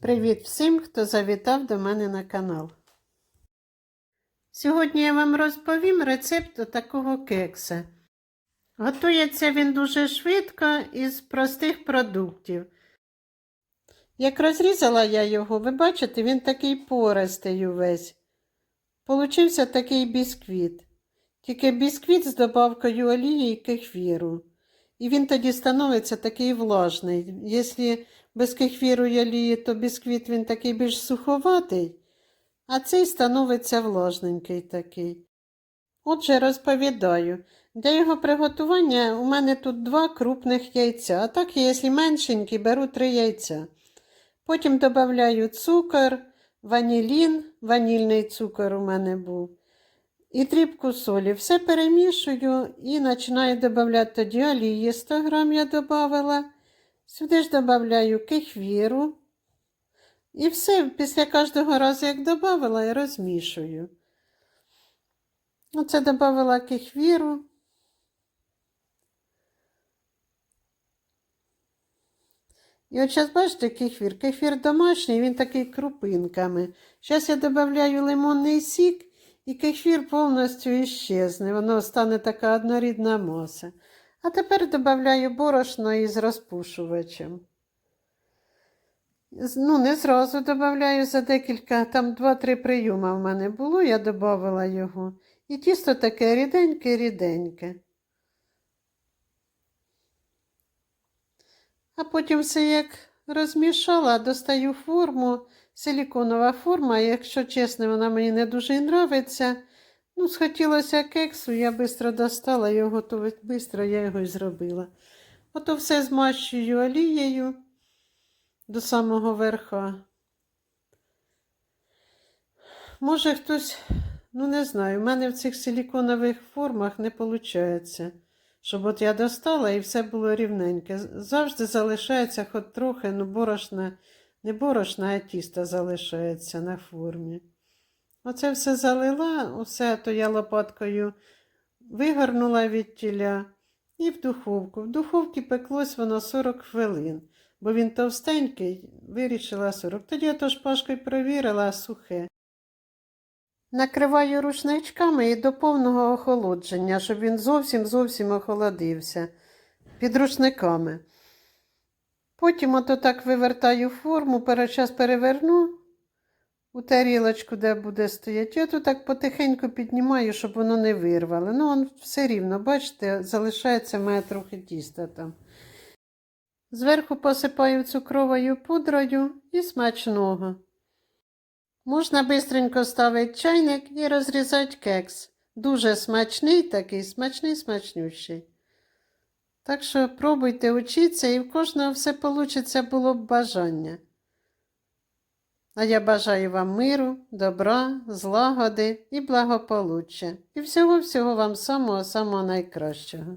Привіт всім, хто завітав до мене на канал. Сьогодні я вам розповім рецепт такого кекса. Готується він дуже швидко із простих продуктів. Як розрізала я його, ви бачите, він такий пористий увесь. Получився такий бісквіт. Тільки бісквіт з добавкою олії і кефіру. І він тоді становиться такий влажний. Якщо без кефіру і олії, то бісквіт він такий більш суховатий, а цей становиться влажненький такий. Отже, розповідаю. Для його приготування у мене тут два крупних яйця, а так, якщо меншенькі, беру три яйця. Потім додаю цукор, ванілін, ванільний цукор у мене був, і дрібку солі. Все перемішую і починаю додавати тоді олії 100 грам я додавала. Сюди ж додаю кефіру. І все, після кожного разу, як додавала, я розмішую. Оце додавала кефіру. І от зараз бачите кефір. Кефір домашній, він такий крупинками. Зараз я додаю лимонний сік, і кефір повністю іщезне. Воно стане така однорідна маса. А тепер додаю борошно із розпушувачем. Ну, не зразу додаю за декілька, там 2-3 прийоми в мене було, я додавала його. І тісто таке ріденьке-ріденьке. А потім все як розмішала, достаю форму, силіконова форма, якщо чесно, вона мені не дуже нравиться. Ну, схотілося кексу, я швидко достала його, то швидко я його і зробила. Ото все змащую олією до самого верха. Може, хтось, ну не знаю, в мене в цих силіконових формах не виходить, щоб от я достала і все було рівненьке. Завжди залишається хоч трохи, ну борошна, не борошна, а тісто залишається на формі. Оце все залила, усе то я лопаткою вигорнула від тіля і в духовку. В духовці пеклось воно 40 хвилин, бо він товстенький, вирішила 40. Тоді я то шпажкою провірила, сухе. Накриваю рушничками і до повного охолодження, щоб він зовсім зовсім охолодився під рушниками. Потім ото так вивертаю форму, перечас переверну у тарілочку, де буде стояти. Я тут так потихеньку піднімаю, щоб воно не вирвало. Ну, он все рівно, бачите, залишається має трохи тіста там. Зверху посипаю цукровою пудрою і смачного. Можна бистренько ставити чайник і розрізати кекс. Дуже смачний такий, смачний, смачнющий. Так що пробуйте учитися і в кожного все вийде було б бажання. А я бажаю вам миру, добра, злагоди і благополуччя. І всього-всього вам самого-самого найкращого.